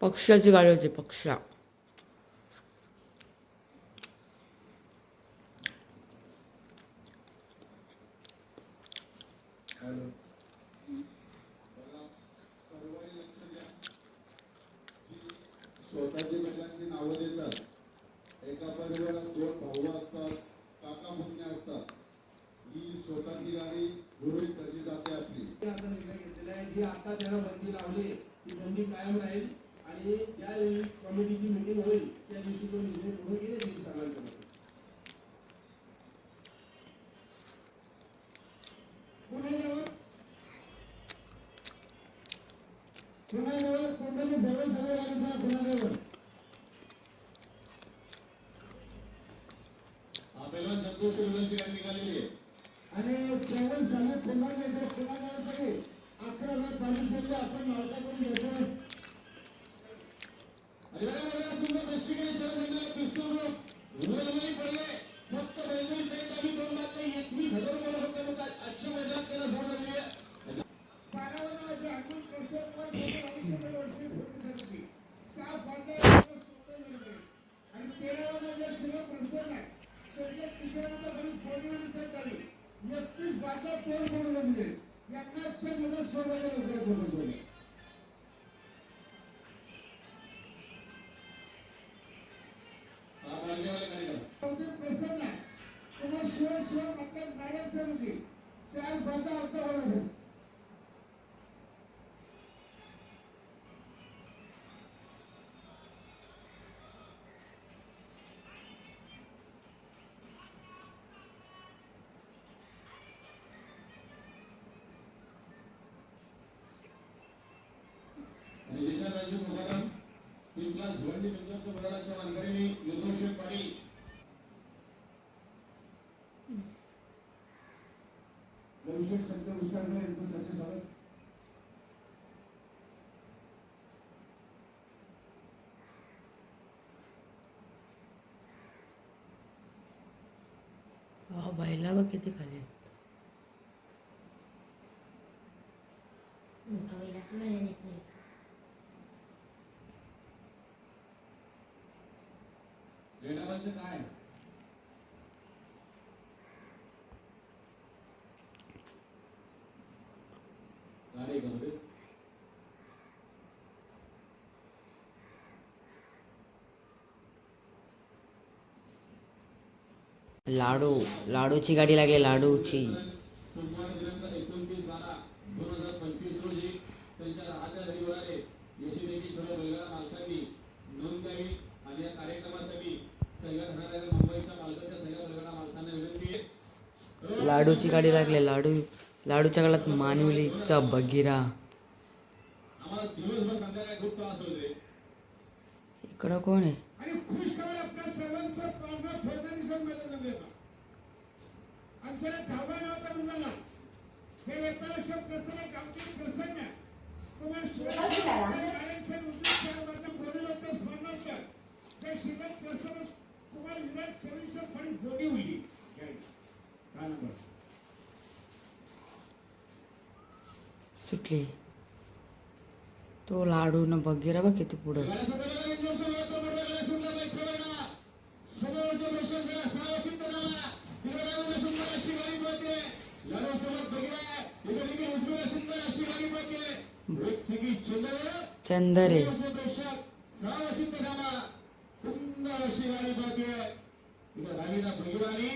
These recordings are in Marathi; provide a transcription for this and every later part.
पक्षाची गाडी होती पक्षा स्वतःची महिलांची नावं देतात. एका परिवारात दोन भाऊ असतात काका असतात. ही स्वतःची गाडी गृहीत धरली जाते आपली. आता निर्णय घेतलेला आहे. जी आता त्याला बंदी लावली ती बंदी कायम राहील? आणि ज्या वेळी कमिटीची मिटिंग होईल त्या दिवशी तो निर्णय पुढे येईल सगळ्यांकडे पुण्याजवळ पुण्याजवळ कोणत्याही जवळ सगळे गाडीचा पुण्याजवळ आपल्याला संतोष रेल्वेची गाडी निघालेली आहे. आणि जवळ सगळे अकरा हजार तालुक्यातले आपण मालकाकडून घेतो आणि बघा बघा सुंदर प्रशिक्षण शहरात पिस्तूल रुग्णालय पडले फक्त रेल्वे साईड అశోక్ అక్కల్ నగర్ సమితి చాలా పెద్ద అర్థం निदेशक रंजू मुखर्जी पिछला भिवंडी पंचायत से बड़ा अच्छा मानगढ़ हा बैला बघ किती खाली आहेत. काय लाडू लाडूची गाडी लागली लाडूची. लाडूची गाडी लागली लाडू लाडूच्या काळात मानवलीचा बगिरा. इकडं कोण आहे? फडणवीस मैदान येतात आणि त्याला धाबा नव्हता मुलाला हे ते श्रीमंत प्रसन्न कुमार विराज भोगी होईल काय नंबर. सुटली. तो लाडू न बगिरा बघ किती पुढं. बनावा. सुंदर अशी गाडी उजवीला सुंदर अशी गाडी. एक सगळी चंद्र चंदरे समोरच्या प्रेक्षक सावधीत बनावा. सुंदर अशी गाडी पळते. इकडे रावीना बघिरा आणि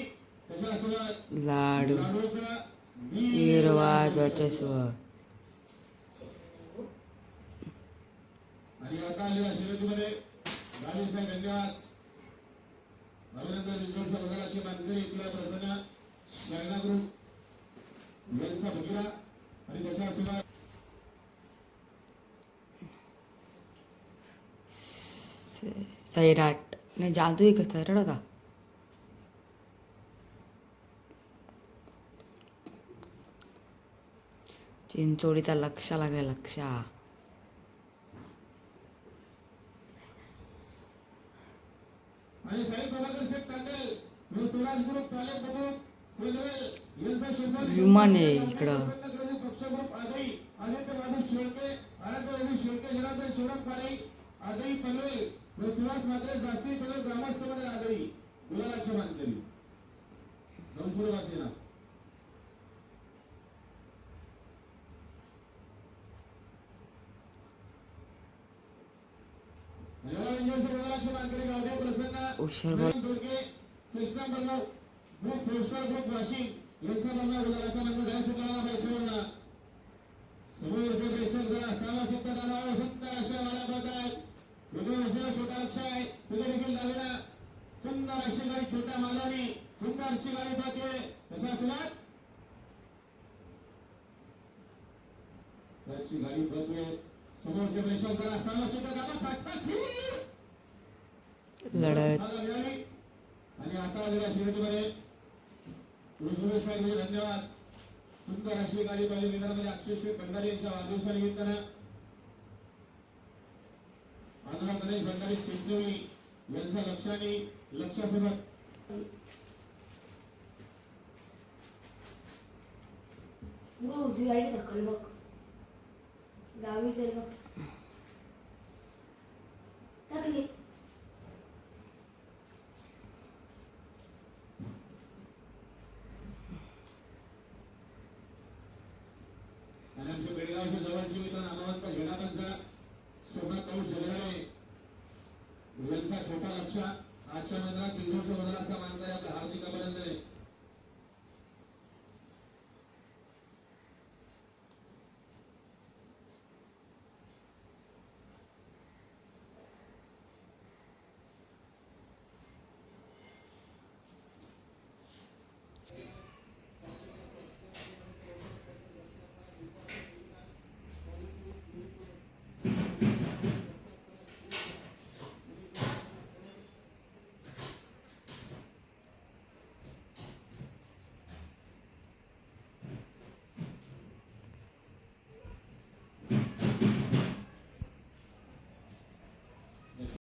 त्याच्यासोबत लाडू वर्चस्व आणि आता गाडीचा धन्यवाद अभिनंदन रिंजोडच्या बघायची मानकरी इथल्या प्रसन्न शरणा ग्रुप यांचा भगिरा आणि त्याच्या स- सैराट ने जादू एक का सैराट होता चिंचोडीचा लक्ष लागला लक्षा सन्माने इकडं उशर कृष्णा बल्लव ग्रुप वाशिम असावा दाबावा सुंदर अशा वाड्या प्रकार असलेला छोटा देखील दाविडा सुंदर अशी गाडी छोट्या मालानी सुंदरची गाडी पाहते त्याच्या सुरात त्याची गाडी पाहते समोरचे प्रेक्षक जरा असावा पाठपाठ लढत. आणि आता आलेल्या शिर्डीमध्ये उजवे साहेब धन्यवाद. सुंदर अशी गाडी पाहिली मित्रांमध्ये अक्षय भंडारी यांच्या वाढदिवसानिमित्तानं आंध्रा गणेश भंडारी चिंचोली यांच्या लक्षाने लक्षासोबत उजवी गाडी ढकल बघ. डावी चल बघ. आजच्या आजच्या मैदानात सिंधूच्या बदलाचा मानला यात हार्दिक अभिनंदन आहे.